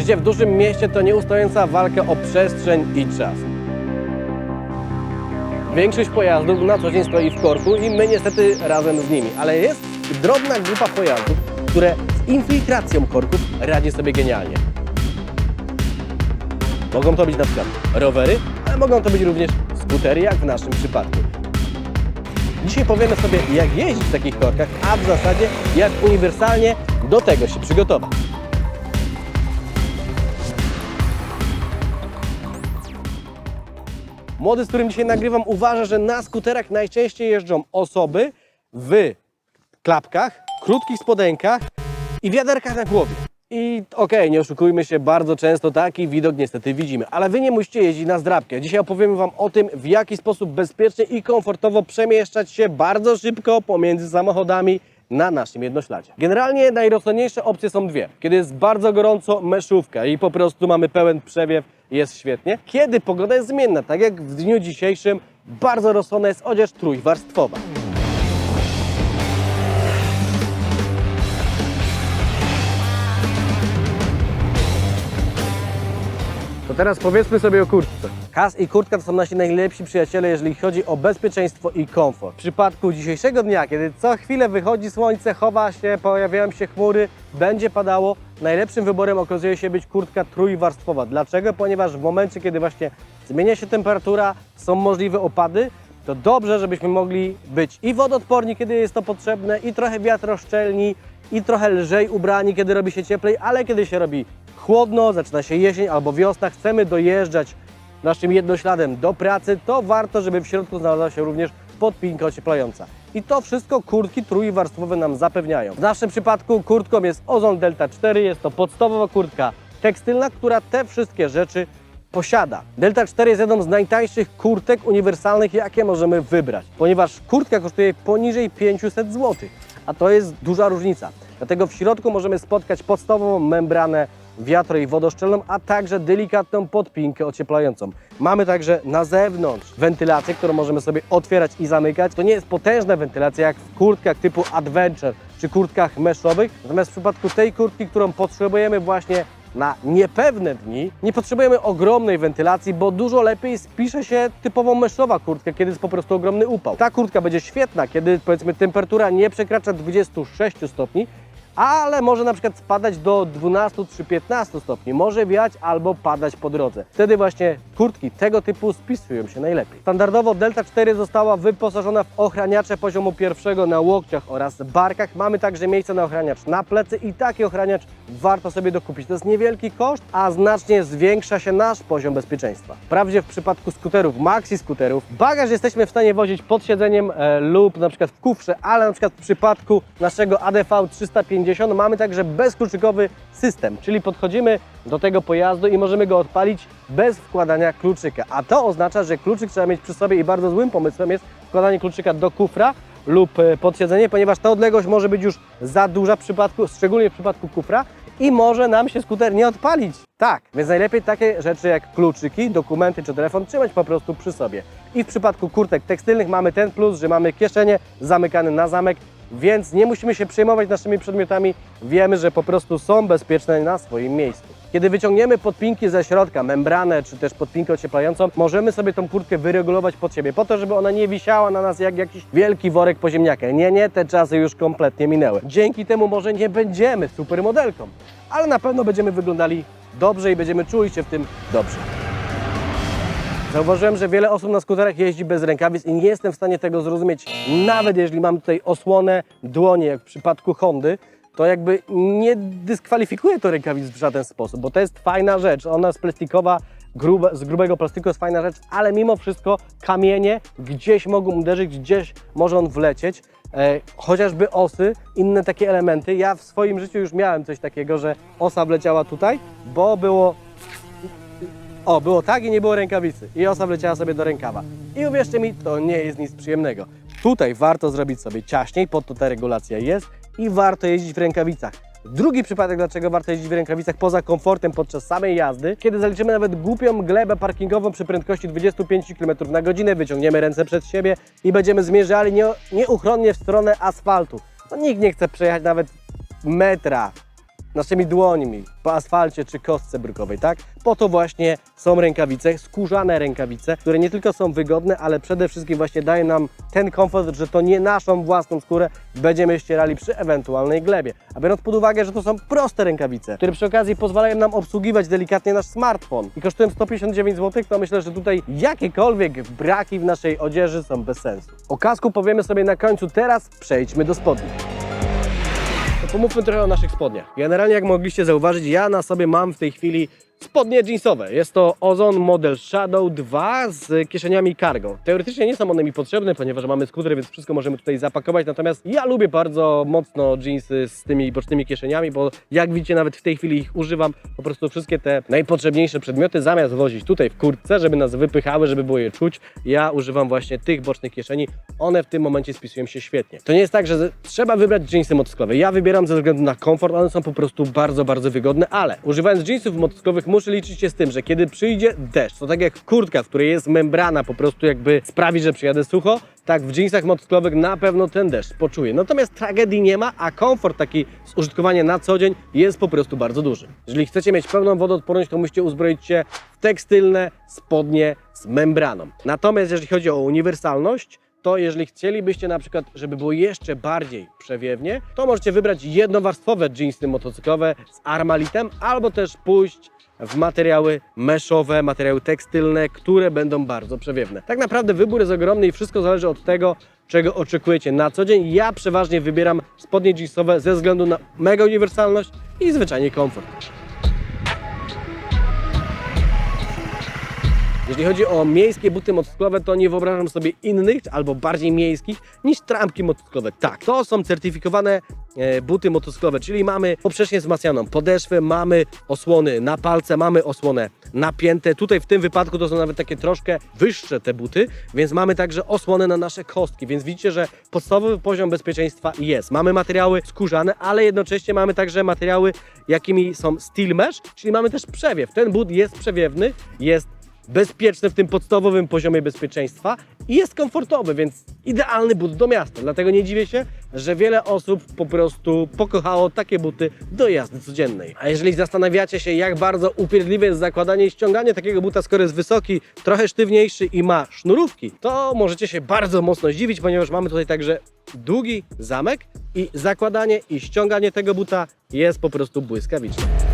Życie w dużym mieście to nieustająca walka o przestrzeń i czas. Większość pojazdów na co dzień stoi w korku i my niestety razem z nimi, ale jest drobna grupa pojazdów, które z infiltracją korków radzi sobie genialnie. Mogą to być na przykład rowery, ale mogą to być również skutery, jak w naszym przypadku. Dzisiaj powiemy sobie, jak jeździć w takich korkach, a w zasadzie jak uniwersalnie do tego się przygotować. Młody, z którym dzisiaj nagrywam, uważa, że na skuterach najczęściej jeżdżą osoby w klapkach, krótkich spodenkach i wiaderkach na głowie. I okej, nie oszukujmy się, bardzo często taki widok niestety widzimy, ale wy nie musicie jeździć na zdrabkę. Dzisiaj opowiemy wam o tym, w jaki sposób bezpiecznie i komfortowo przemieszczać się bardzo szybko pomiędzy samochodami na naszym jednośladzie. Generalnie najrozsądniejsze opcje są dwie. Kiedy jest bardzo gorąco, meszówka i po prostu mamy pełen przewiew, jest świetnie. Kiedy pogoda jest zmienna, tak jak w dniu dzisiejszym, bardzo rozsądna jest odzież trójwarstwowa. Teraz powiedzmy sobie o kurtce. Kas i kurtka to są nasi najlepsi przyjaciele, jeżeli chodzi o bezpieczeństwo i komfort. W przypadku dzisiejszego dnia, kiedy co chwilę wychodzi słońce, chowa się, pojawiają się chmury, będzie padało, najlepszym wyborem okazuje się być kurtka trójwarstwowa. Dlaczego? Ponieważ w momencie, kiedy właśnie zmienia się temperatura, są możliwe opady, to dobrze, żebyśmy mogli być i wodoodporni, kiedy jest to potrzebne, i trochę wiatroszczelni, i trochę lżej ubrani, kiedy robi się cieplej, ale kiedy się robi chłodno, zaczyna się jesień albo wiosna, chcemy dojeżdżać naszym jednośladem do pracy, to warto, żeby w środku znalazła się również podpinka ocieplająca. I to wszystko kurtki trójwarstwowe nam zapewniają. W naszym przypadku kurtką jest Ozon Delta 4, jest to podstawowa kurtka tekstylna, która te wszystkie rzeczy posiada. Delta 4 jest jedną z najtańszych kurtek uniwersalnych, jakie możemy wybrać, ponieważ kurtka kosztuje poniżej 500 zł, a to jest duża różnica. Dlatego w środku możemy spotkać podstawową membranę wiatro i wodoszczelną, a także delikatną podpinkę ocieplającą. Mamy także na zewnątrz wentylację, którą możemy sobie otwierać i zamykać. To nie jest potężna wentylacja jak w kurtkach typu Adventure czy kurtkach meszowych, natomiast w przypadku tej kurtki, którą potrzebujemy właśnie na niepewne dni nie potrzebujemy ogromnej wentylacji, bo dużo lepiej spisze się typowo meszowa kurtka, kiedy jest po prostu ogromny upał. Ta kurtka będzie świetna, kiedy powiedzmy temperatura nie przekracza 26 stopni, ale może na przykład spadać do 12 czy 15 stopni, może wiać albo padać po drodze. Wtedy właśnie kurtki tego typu spisują się najlepiej. Standardowo Delta 4 została wyposażona w ochraniacze poziomu pierwszego na łokciach oraz barkach. Mamy także miejsce na ochraniacz na plecy i taki ochraniacz warto sobie dokupić. To jest niewielki koszt, a znacznie zwiększa się nasz poziom bezpieczeństwa. Wprawdzie w przypadku skuterów, maxi skuterów, bagaż jesteśmy w stanie wozić pod siedzeniem e, lub na przykład w kufrze, ale na przykład w przypadku naszego ADV 350 mamy także bezkluczykowy system, czyli podchodzimy do tego pojazdu i możemy go odpalić bez wkładania kluczyka. A to oznacza, że kluczyk trzeba mieć przy sobie i bardzo złym pomysłem jest wkładanie kluczyka do kufra lub e, pod siedzenie, ponieważ ta odległość może być już za duża w przypadku, szczególnie w przypadku kufra i może nam się skuter nie odpalić. Tak, więc najlepiej takie rzeczy jak kluczyki, dokumenty czy telefon trzymać po prostu przy sobie. I w przypadku kurtek tekstylnych mamy ten plus, że mamy kieszenie zamykane na zamek, więc nie musimy się przejmować naszymi przedmiotami. Wiemy, że po prostu są bezpieczne na swoim miejscu. Kiedy wyciągniemy podpinki ze środka, membranę czy też podpinkę ocieplającą, możemy sobie tą kurtkę wyregulować pod siebie, po to, żeby ona nie wisiała na nas jak jakiś wielki worek po ziemniakę. Nie, nie, te czasy już kompletnie minęły. Dzięki temu może nie będziemy supermodelką, ale na pewno będziemy wyglądali dobrze i będziemy czuli się w tym dobrze. Zauważyłem, że wiele osób na skuterach jeździ bez rękawic i nie jestem w stanie tego zrozumieć. Nawet jeżeli mam tutaj osłonę dłonie, jak w przypadku Hondy, to jakby nie dyskwalifikuje to rękawic w żaden sposób, bo to jest fajna rzecz. Ona jest plastikowa, grube, z grubego plastiku jest fajna rzecz, ale mimo wszystko kamienie gdzieś mogą uderzyć, gdzieś może on wlecieć. E, chociażby osy, inne takie elementy. Ja w swoim życiu już miałem coś takiego, że osa wleciała tutaj, bo było o, było tak i nie było rękawicy. I osa wleciała sobie do rękawa. I uwierzcie mi, to nie jest nic przyjemnego. Tutaj warto zrobić sobie ciaśniej, po to ta regulacja jest i warto jeździć w rękawicach. Drugi przypadek, dlaczego warto jeździć w rękawicach poza komfortem podczas samej jazdy, kiedy zaliczymy nawet głupią glebę parkingową przy prędkości 25 km na godzinę, wyciągniemy ręce przed siebie i będziemy zmierzali nie, nieuchronnie w stronę asfaltu. To nikt nie chce przejechać nawet metra naszymi dłońmi po asfalcie czy kostce brukowej, tak? Po to właśnie są rękawice, skórzane rękawice, które nie tylko są wygodne, ale przede wszystkim właśnie dają nam ten komfort, że to nie naszą własną skórę będziemy ścierali przy ewentualnej glebie. A biorąc pod uwagę, że to są proste rękawice, które przy okazji pozwalają nam obsługiwać delikatnie nasz smartfon i kosztują 159 zł, to myślę, że tutaj jakiekolwiek braki w naszej odzieży są bez sensu. O kasku powiemy sobie na końcu, teraz przejdźmy do spodni. Pomówmy trochę o naszych spodniach. Generalnie, jak mogliście zauważyć, ja na sobie mam w tej chwili spodnie jeansowe. Jest to Ozon Model Shadow 2 z kieszeniami cargo. Teoretycznie nie są one mi potrzebne, ponieważ mamy skuter, więc wszystko możemy tutaj zapakować. Natomiast ja lubię bardzo mocno jeansy z tymi bocznymi kieszeniami, bo jak widzicie, nawet w tej chwili ich używam. Po prostu wszystkie te najpotrzebniejsze przedmioty, zamiast wozić tutaj w kurtce, żeby nas wypychały, żeby było je czuć, ja używam właśnie tych bocznych kieszeni. One w tym momencie spisują się świetnie. To nie jest tak, że trzeba wybrać jeansy motocyklowe. Ja wybieram ze względu na komfort, one są po prostu bardzo, bardzo wygodne, ale używając jeansów motocyklowych muszę liczyć się z tym, że kiedy przyjdzie deszcz, to tak jak kurtka, w której jest membrana, po prostu jakby sprawi, że przyjadę sucho, tak w jeansach motocyklowych na pewno ten deszcz poczuję. Natomiast tragedii nie ma, a komfort taki z użytkowania na co dzień jest po prostu bardzo duży. Jeżeli chcecie mieć pełną wodoodporność, to musicie uzbroić się w tekstylne spodnie z membraną. Natomiast jeżeli chodzi o uniwersalność, to jeżeli chcielibyście na przykład, żeby było jeszcze bardziej przewiewnie, to możecie wybrać jednowarstwowe jeansy motocyklowe z armalitem, albo też pójść w materiały meszowe, materiały tekstylne, które będą bardzo przewiewne. Tak naprawdę wybór jest ogromny i wszystko zależy od tego, czego oczekujecie na co dzień. Ja przeważnie wybieram spodnie jeansowe ze względu na mega uniwersalność i zwyczajnie komfort. Jeżeli chodzi o miejskie buty motocyklowe, to nie wyobrażam sobie innych albo bardziej miejskich niż trampki motocyklowe. Tak, to są certyfikowane e, buty motocyklowe, czyli mamy poprzecznie wzmacnianą podeszwę, mamy osłony na palce, mamy osłonę napięte. Tutaj w tym wypadku to są nawet takie troszkę wyższe te buty, więc mamy także osłonę na nasze kostki, więc widzicie, że podstawowy poziom bezpieczeństwa jest. Mamy materiały skórzane, ale jednocześnie mamy także materiały, jakimi są steel mesh, czyli mamy też przewiew. Ten but jest przewiewny, jest bezpieczny w tym podstawowym poziomie bezpieczeństwa i jest komfortowy, więc idealny but do miasta. Dlatego nie dziwię się, że wiele osób po prostu pokochało takie buty do jazdy codziennej. A jeżeli zastanawiacie się, jak bardzo upierdliwe jest zakładanie i ściąganie takiego buta, skoro jest wysoki, trochę sztywniejszy i ma sznurówki, to możecie się bardzo mocno zdziwić, ponieważ mamy tutaj także długi zamek i zakładanie i ściąganie tego buta jest po prostu błyskawiczne.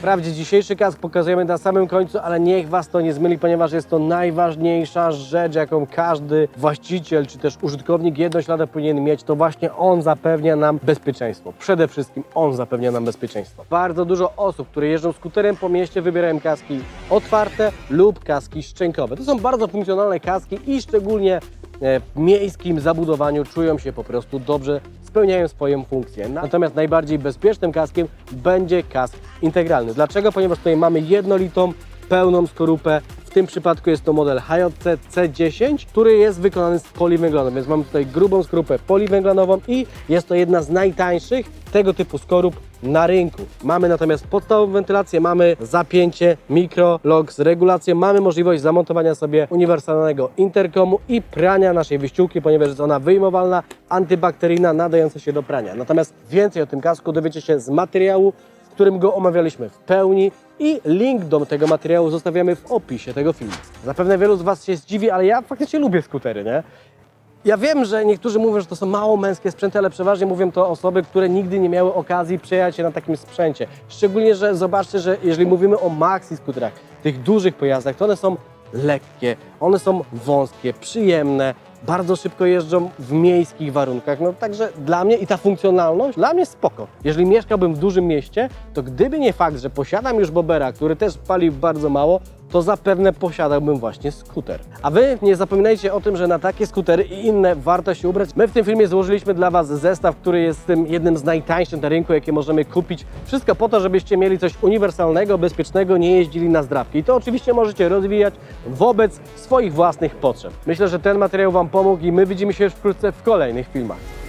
Wprawdzie dzisiejszy kask pokazujemy na samym końcu, ale niech Was to nie zmyli, ponieważ jest to najważniejsza rzecz, jaką każdy właściciel czy też użytkownik jednoślada powinien mieć. To właśnie on zapewnia nam bezpieczeństwo. Przede wszystkim on zapewnia nam bezpieczeństwo. Bardzo dużo osób, które jeżdżą skuterem po mieście, wybierają kaski otwarte lub kaski szczękowe. To są bardzo funkcjonalne kaski i szczególnie e, w miejskim zabudowaniu czują się po prostu dobrze, spełniają swoją funkcję. Natomiast najbardziej bezpiecznym kaskiem będzie kask integralny. Dlaczego? Ponieważ tutaj mamy jednolitą, pełną skorupę. W tym przypadku jest to model HJC C10, który jest wykonany z poliwęglanu, więc mamy tutaj grubą skorupę poliwęglanową i jest to jedna z najtańszych tego typu skorup na rynku. Mamy natomiast podstawową wentylację, mamy zapięcie, mikro, lock z regulacją, mamy możliwość zamontowania sobie uniwersalnego interkomu i prania naszej wyściółki, ponieważ jest ona wyjmowalna, antybakteryjna, nadająca się do prania. Natomiast więcej o tym kasku dowiecie się z materiału, w którym go omawialiśmy w pełni i link do tego materiału zostawiamy w opisie tego filmu. Zapewne wielu z Was się zdziwi, ale ja faktycznie lubię skutery, nie? Ja wiem, że niektórzy mówią, że to są mało męskie sprzęty, ale przeważnie mówią to osoby, które nigdy nie miały okazji przejechać się na takim sprzęcie. Szczególnie, że zobaczcie, że jeżeli mówimy o maxi skuterach, tych dużych pojazdach, to one są lekkie, one są wąskie, przyjemne, bardzo szybko jeżdżą w miejskich warunkach. No także dla mnie i ta funkcjonalność, dla mnie spoko. Jeżeli mieszkałbym w dużym mieście, to gdyby nie fakt, że posiadam już Bobera, który też pali bardzo mało, to zapewne posiadałbym właśnie skuter. A Wy nie zapominajcie o tym, że na takie skutery i inne warto się ubrać. My w tym filmie złożyliśmy dla Was zestaw, który jest tym jednym z najtańszych na rynku, jakie możemy kupić. Wszystko po to, żebyście mieli coś uniwersalnego, bezpiecznego, nie jeździli na zdrabki. I to oczywiście możecie rozwijać wobec swoich własnych potrzeb. Myślę, że ten materiał Wam pomógł i my widzimy się już wkrótce w kolejnych filmach.